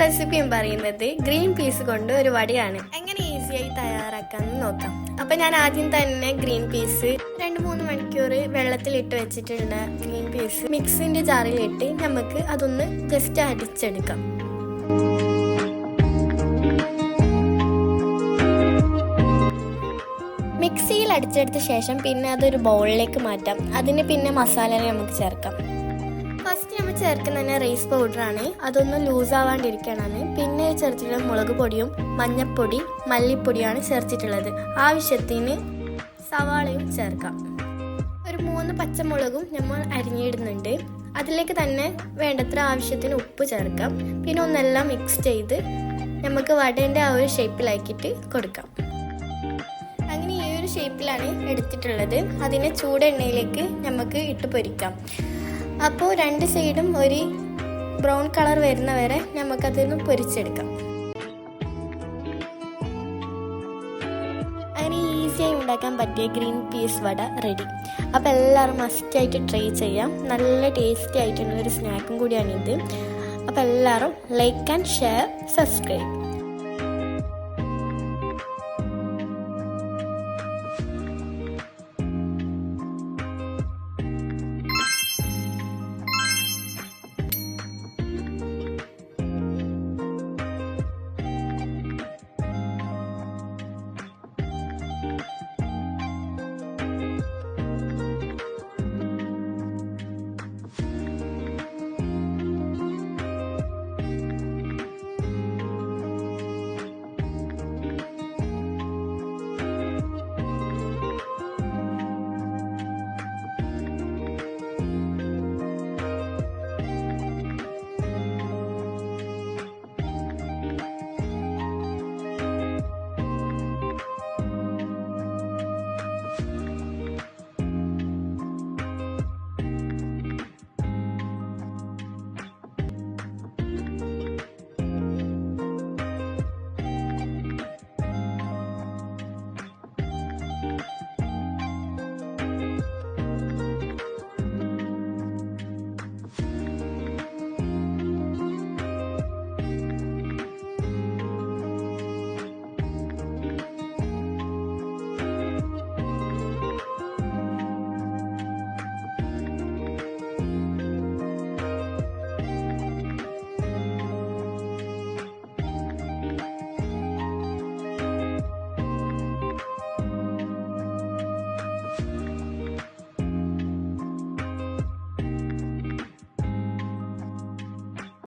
Recipe എന്ന് പറയുന്നത് green peas കൊണ്ട് ഒരു വടിയാണ്. എങ്ങനെ ഈസിയായി തയ്യാറാക്കാമെന്ന് നോക്കാം. അപ്പം ഞാൻ ആദ്യം തന്നെ ഗ്രീൻ പീസ് രണ്ട് മൂന്ന് മണിക്കൂർ വെള്ളത്തിൽ ഇട്ട് വെച്ചിട്ടുള്ള ഗ്രീൻ പീസ് മിക്സിന്റെ ജാറിലിട്ട് നമുക്ക് അതൊന്ന് ജസ്റ്റ് അടിച്ചെടുക്കാം. മിക്സിയിൽ അടിച്ചെടുത്ത ശേഷം പിന്നെ അതൊരു ബൗളിലേക്ക് മാറ്റാം. അതിന് പിന്നെ മസാല നമുക്ക് ചേർക്കാം. ഫസ്റ്റ് നമ്മൾ ചേർക്കുന്ന റൈസ് പൗഡറാണ് അതൊന്ന് ലൂസ് ആവാണ്ടിരിക്കണം പിന്നെ ചേർത്തിട്ടുള്ള മുളക് പൊടിയും മഞ്ഞൾപ്പൊടി മല്ലിപ്പൊടിയാണ് ചേർത്തിട്ടുള്ളത്. ആവശ്യത്തിന് സവാളയും ചേർക്കാം. ഒരു മൂന്ന് പച്ചമുളകും നമ്മൾ അരിഞ്ഞിടുന്നുണ്ട്. അതിലേക്ക് തന്നെ വേണ്ടത്ര ആവശ്യത്തിന് ഉപ്പ് ചേർക്കാം. പിന്നെ ഒന്നെല്ലാം മിക്സ് ചെയ്ത് നമുക്ക് വടേന്റെ ആ ഒരു ഷേപ്പിലാക്കിയിട്ട് കൊടുക്കാം. അങ്ങനെ ഈ ഒരു ഷേപ്പിലാണ് എടുത്തിട്ടുള്ളത്. അതിനെ ചൂടെണ്ണയിലേക്ക് നമുക്ക് ഇട്ട് പൊരിക്കാം. അപ്പോൾ രണ്ട് സൈഡും ഒരു ബ്രൗൺ കളർ വരുന്ന വരെ നമുക്കതൊന്ന് പൊരിച്ചെടുക്കാം. അങ്ങനെ ഈസിയായി ഉണ്ടാക്കാൻ പറ്റിയ ഗ്രീൻ പീസ് വട റെഡി. അപ്പോൾ എല്ലാവരും മസ്റ്റായിട്ട് ട്രൈ ചെയ്യാം. നല്ല ടേസ്റ്റി ആയിട്ടുള്ള ഒരു സ്നാക്കും കൂടിയാണിത്. അപ്പോൾ എല്ലാവരും ലൈക്ക് ആൻഡ് ഷെയർ സബ്സ്ക്രൈബ്.